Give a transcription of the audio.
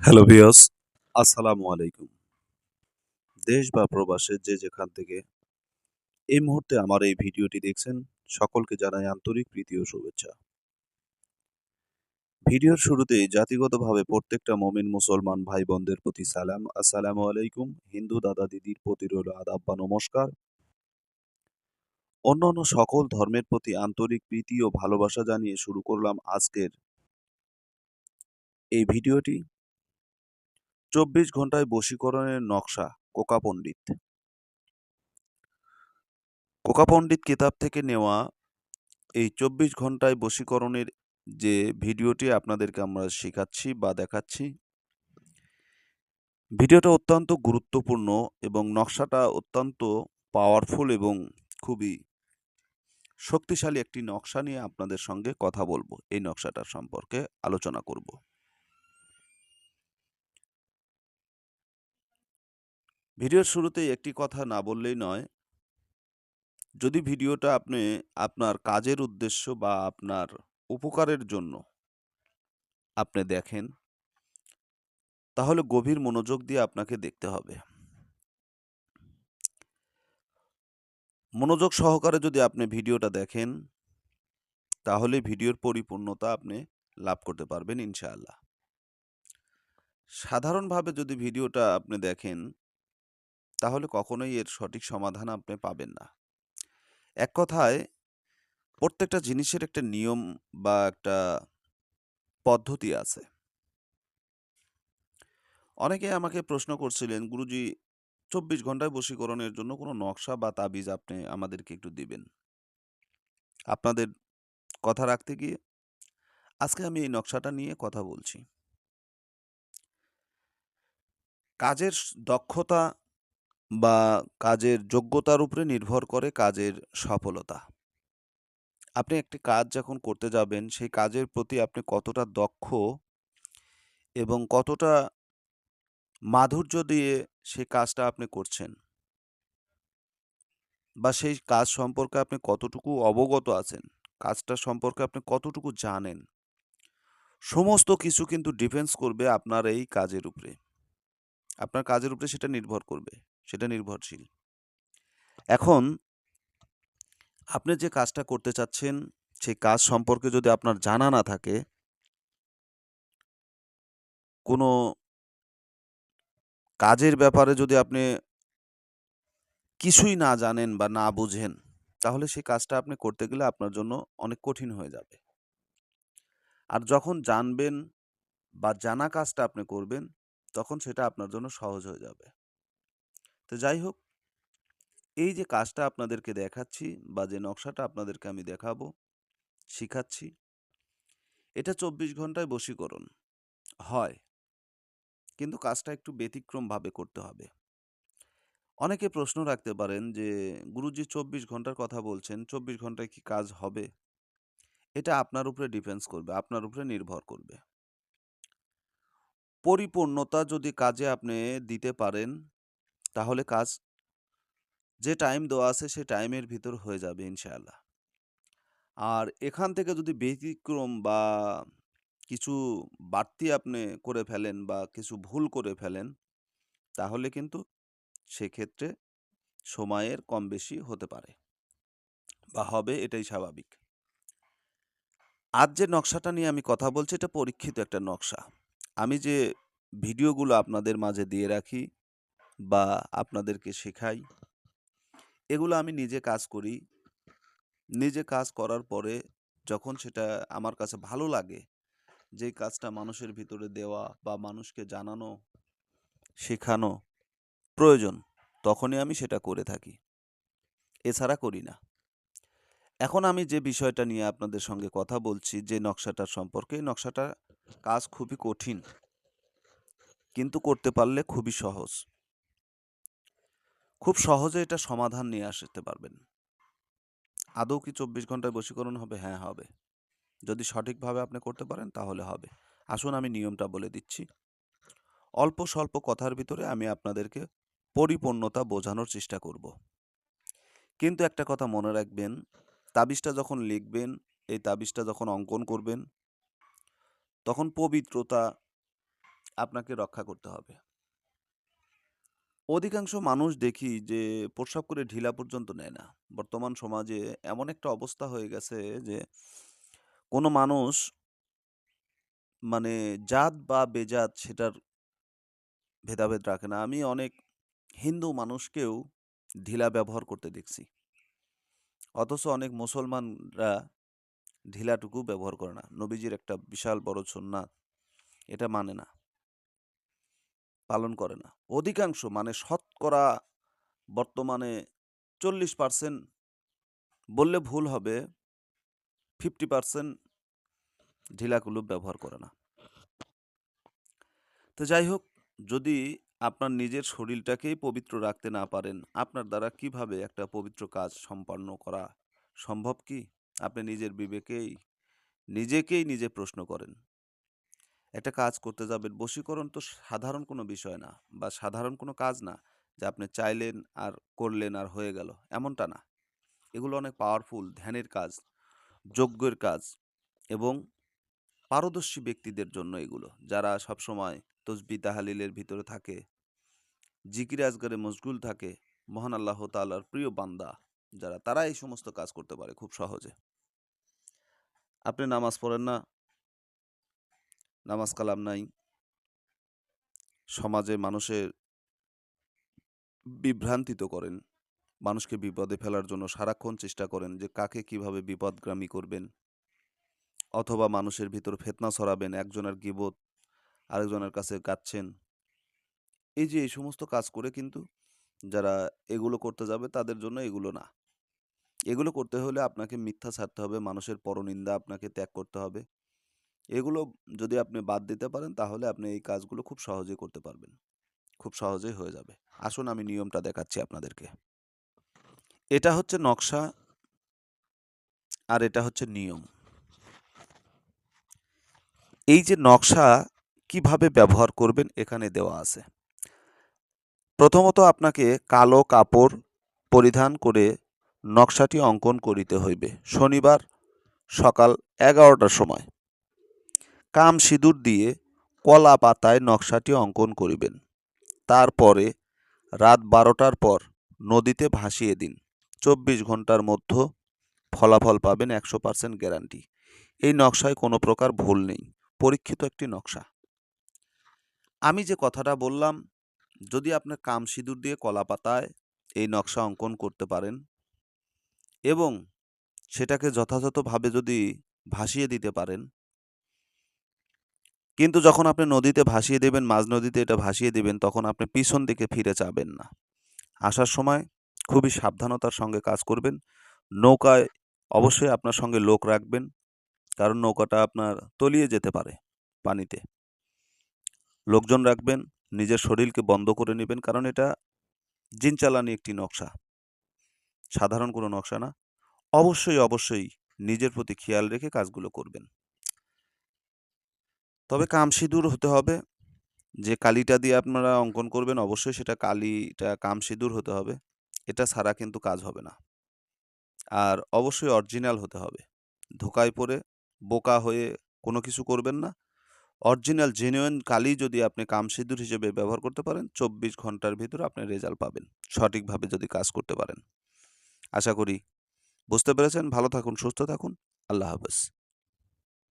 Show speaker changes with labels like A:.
A: Hello ভিওস আসসালামু আলাইকুম। দেশ বা প্রবাসে যে যেখান থেকে এই মুহূর্তে আমার এই ভিডিওটি দেখছেন, সকলকে জানাই আন্তরিক প্রীতি ও শুভেচ্ছা। ভিডিওর শুরুতেই জাতিগতভাবে প্রত্যেকটা মমিন মুসলমান ভাই বোনদের প্রতি সালাম। আসসালামু আলাইকুম, হিন্দু দাদা দিদির প্রতি রইল আদাব বা নমস্কার। অন্যান্য সকল ধর্মের প্রতি আন্তরিক প্রীতি ও ভালোবাসা জানিয়ে শুরু করলাম আজকের এই ভিডিওটি। চব্বিশ ঘন্টায় বশীকরণের নকশা কোকা পণ্ডিত। কোকা পণ্ডিত কিতাব থেকে নেওয়া এই চব্বিশ ঘন্টায় বশীকরণের যে ভিডিওটি আপনাদেরকে আমরা শেখাচ্ছি বা দেখাচ্ছি, ভিডিওটা অত্যন্ত গুরুত্বপূর্ণ এবং নকশাটা অত্যন্ত পাওয়ারফুল এবং খুবই শক্তিশালী একটি নকশা নিয়ে আপনাদের সঙ্গে কথা বলব। এই নকশাটার সম্পর্কে আলোচনা করব। ভিডিওর শুরুতেই একটি কথা না বললেই নয়। যদি ভিডিওটা আপনি আপনার কাজের উদ্দেশ্য বা আপনার উপকারের জন্য আপনি দেখেন, তাহলে গভীর মনোযোগ দিয়ে আপনাকে দেখতে হবে। মনোযোগ সহকারে যদি আপনি ভিডিওটা দেখেন, তাহলে ভিডিওর পরিপূর্ণতা আপনি লাভ করতে পারবেন ইনশাআল্লাহ। সাধারণভাবে যদি ভিডিওটা আপনি দেখেন তাহলে কখনোই এর সঠিক সমাধান আপনি পাবেন না। এক কথায়, প্রত্যেকটা জিনিসের একটা নিয়ম বা একটা পদ্ধতি আছে। অনেকে আমাকে প্রশ্ন করছিলেন, গুরুজি, চব্বিশ ঘন্টায় বশীকরণের জন্য কোনো নকশা বা তাবিজ আপনি আমাদেরকে একটু দিবেন? আপনাদের কথা রাখতে গিয়ে, আজকে আমি এই নকশাটা নিয়ে কথা বলছি। কাজের দক্ষতা বা কাজের যোগ্যতার উপরে নির্ভর করে কাজের সফলতা। আপনি একটি কাজ যখন করতে যাবেন, সেই কাজের প্রতি আপনি কতটা দক্ষ এবং কতটা মাধুর্য দিয়ে সেই কাজটা আপনি করছেন বা সেই কাজ সম্পর্কে আপনি কতটুকু অবগত আছেন, কাজটা সম্পর্কে আপনি কতটুকু জানেন, সমস্ত কিছু কিন্তু ডিফেন্স করবে আপনার এই কাজের উপরে। আপনার কাজের উপরে সেটা নির্ভর করবে। সেটা নির্ভরশীল। এখন আপনি যে কাজটা করতে চাচ্ছেন, সেই কাজ সম্পর্কে যদি আপনার জানা না থাকে কোনো কাজের ব্যাপারে যদি আপনি কিছুই না জানেন বা না বুঝেন, তাহলে সেই কাজটা আপনি করতে গেলে আপনার জন্য অনেক কঠিন হয়ে যাবে। আর যখন জানবেন বা জানা কাজটা আপনি করবেন, তখন সেটা আপনার জন্য সহজ হয়ে যাবে। তো যাই হোক, এই যে কাজটা আপনাদেরকে দেখাচ্ছি বা যে নকশাটা আপনাদেরকে আমি দেখাবো, শিখাচ্ছি, এটা চব্বিশ ঘন্টায় বশীকরণ। হয়। কিন্তু কাজটা একটু ব্যতিক্রমভাবে করতে হবে। অনেকে প্রশ্ন রাখতে পারেন যে, গুরুজি চব্বিশ ঘণ্টার কথা বলছেন, চব্বিশ ঘন্টায় কি কাজ হবে? এটা আপনার উপরে ডিপেন্স করবে, আপনার উপরে নির্ভর করবে। পরিপূর্ণতা যদি কাজে আপনি দিতে পারেন তাহলে কাজ যে টাইম দেওয়া আছে, সে টাইমের ভিতর হয়ে যাবে ইনশাআল্লাহ। আর এখান থেকে যদি ব্যতিক্রম বা কিছু বাড়তি আপনি করে ফেলেন বা কিছু ভুল করে ফেলেন, তাহলে কিন্তু সেক্ষেত্রে সময়ের কম বেশি হতে পারে বা হবে এটাই স্বাভাবিক। আজ যে নকশাটা নিয়ে আমি কথা বলছি, এটা পরীক্ষিত একটা নকশা। আমি যে ভিডিওগুলো আপনাদের মাঝে দিয়ে রাখি বা আপনাদেরকে শেখাই। এগুলো আমি নিজে কাজ করি। নিজে কাজ করার পরে যখন সেটা আমার কাছে ভালো লাগে, যে কাজটা মানুষের ভিতরে দেওয়া বা মানুষকে জানানো, শেখানো প্রয়োজন, তখনই আমি সেটা করে থাকি। এছাড়া করি না। এখন আমি যে বিষয়টা নিয়ে আপনাদের সঙ্গে কথা বলছি, যে নকশাটার সম্পর্কে, এই নকশাটা কাজ খুবই কঠিন। কিন্তু করতে পারলে খুবই সহজ। খুব সহজে এটা সমাধান নিয়ে আসতে পারবেন। আদৌ কি চব্বিশ ঘন্টায় বশীকরণ হবে? হ্যাঁ হবে। যদি সঠিকভাবে আপনি করতে পারেন, তাহলে হবে। আসুন আমি নিয়মটা বলে দিচ্ছি। অল্প স্বল্প কথার ভিতরে আমি আপনাদেরকে পরিপূর্ণতা বোঝানোর চেষ্টা করব। কিন্তু একটা কথা মনে রাখবেন, তাবিজটা যখন লিখবেন, এই তাবিজটা যখন অঙ্কন করবেন, তখন পবিত্রতা আপনাকে রক্ষা করতে হবে। অধিকাংশ মানুষ দেখি যে, প্রস্রাব করে ঢিলা পর্যন্ত নেয় না। বর্তমান সমাজে এমন একটা অবস্থা হয়ে গেছে যে, কোনো মানুষ মানে জাত বা বেজাত সেটার ভেদাভেদ রাখে না। আমি অনেক হিন্দু মানুষকেও ঢিলা ব্যবহার করতে দেখছি। অথচ অনেক মুসলমানরা ঢিলাটুকু ব্যবহার করে না। নবীজির একটা বিশাল বড় সুন্নাত, এটা মানে না। পালন করে না। অধিকাংশ মানে শতকরা বর্তমানে ৪০% বললে ভুল হবে 50% ঢিলাকুলুপ ব্যবহার করে না। তো যাই হোক, যদি আপনার নিজের শরীরটাকেই পবিত্র রাখতে না পারেন, আপনার দ্বারা কীভাবে একটা পবিত্র কাজ সম্পন্ন করা সম্ভব কি? আপনি নিজের বিবেকেই নিজেকেই নিজে প্রশ্ন করেন। একটা কাজ করতে যাবেন, বশীকরণ তো সাধারণ কোনো বিষয় না বা সাধারণ কোনো কাজ না যে আপনি চাইলেন আর করলেন আর হয়ে গেল, এমনটা না। এগুলো অনেক পাওয়ারফুল ধ্যানের কাজ, যজ্ঞের কাজ এবং পারদর্শী ব্যক্তিদের জন্য এগুলো। যারা সবসময় তসবি তাহালিলের ভিতরে থাকে, জিকির আজগারে মশগুল থাকে, মহান আল্লাহ তাআলার প্রিয় বান্দা যারা, তারা এই সমস্ত কাজ করতে পারে খুব সহজে। আপনি নামাজ পড়েন না নামাজ কালাম নাই। সমাজে মানুষের বিভ্রান্তিত করেন। মানুষকে বিপদে ফেলার জন্য সারাক্ষণ চেষ্টা করেন যে কাকে কীভাবে বিপদগামী করবেন। অথবা মানুষের ভিতর ফিতনা ছড়াবেন, একজনের গীবত আরেকজনের কাছে গাচ্ছেন। এই যে এই সমস্ত কাজ করে কিন্তু যারা এগুলো করতে যাবে তাদের জন্য এগুলো না। এগুলো করতে হলে আপনাকে মিথ্যা ছাড়তে হবে, মানুষের পরনিন্দা আপনাকে ত্যাগ করতে হবে। এগুলো যদি আপনি বাদ দিতে পারেন, তাহলে আপনি এই কাজগুলো খুব সহজেই করতে পারবেন। খুব সহজেই হয়ে যাবে। আসুন আমি নিয়মটা দেখাচ্ছি আপনাদেরকে। এটা হচ্ছে নকশা আর এটা হচ্ছে নিয়ম। এই যে নকশা কীভাবে ব্যবহার করবেন, এখানে দেওয়া আছে। প্রথমত আপনাকে কালো কাপড় পরিধান করে নকশাটি অঙ্কন করিতে হইবে। শনিবার সকাল ১১টার সময়। কাম সিঁদুর দিয়ে কলা পাতায় নকশাটি অঙ্কন করিবেন। তারপরে রাত ১২টার পর নদীতে ভাসিয়ে দিন। ২৪ ঘণ্টার মধ্য ফলাফল পাবেন ১০০% গ্যারান্টি। এই নকশায় কোনো প্রকার ভুল নেই। পরীক্ষিত একটি নকশা। আমি যে কথাটা বললাম, যদি আপনি কাম সিঁদুর দিয়ে কলা পাতায় এই নকশা অঙ্কন করতে পারেন এবং সেটাকে যথাযথভাবে যদি ভাসিয়ে দিতে পারেন কিন্তু যখন আপনি নদীতে ভাসিয়ে দেবেন, মাঝ নদীতে এটা ভাসিয়ে দেবেন তখন আপনি পিছন দিকে ফিরে চাবেন না। আসার সময় খুবই সাবধানতার সঙ্গে কাজ করবেন। নৌকায় অবশ্যই আপনার সঙ্গে লোক রাখবেন। কারণ নৌকাটা আপনার তলিয়ে যেতে পারে পানিতে। লোকজন রাখবেন, নিজের শরীরকে বন্ধ করে নেবেন কারণ এটা জিন চালানি একটি নকশা। সাধারণ কোনো নকশা না। অবশ্যই, অবশ্যই নিজের প্রতি খেয়াল রেখে কাজগুলো করবেন। তবে কাম সিঁদুর হতে হবে। যে কালিটা দিয়ে আপনারা অঙ্কন করবেন অবশ্যই সেটা কালিটা কাম সিঁদুর হতে হবে। এটা ছাড়া কিন্তু কাজ হবে না। আর অবশ্যই অরিজিনাল হতে হবে। ধোঁকায় পড়ে বোকা হয়ে কোনো কিছু করবেন না। অরিজিনাল জেনুইন কালি যদি আপনি কাম সিঁদুর হিসেবে ব্যবহার করতে পারেন, ২৪ ঘণ্টার ভিতরে আপনি রেজাল্ট পাবেন। সঠিকভাবে যদি কাজ করতে পারেন। আশা করি বুঝতে পেরেছেন। ভালো থাকুন, সুস্থ থাকুন। আল্লাহ হাফেজ।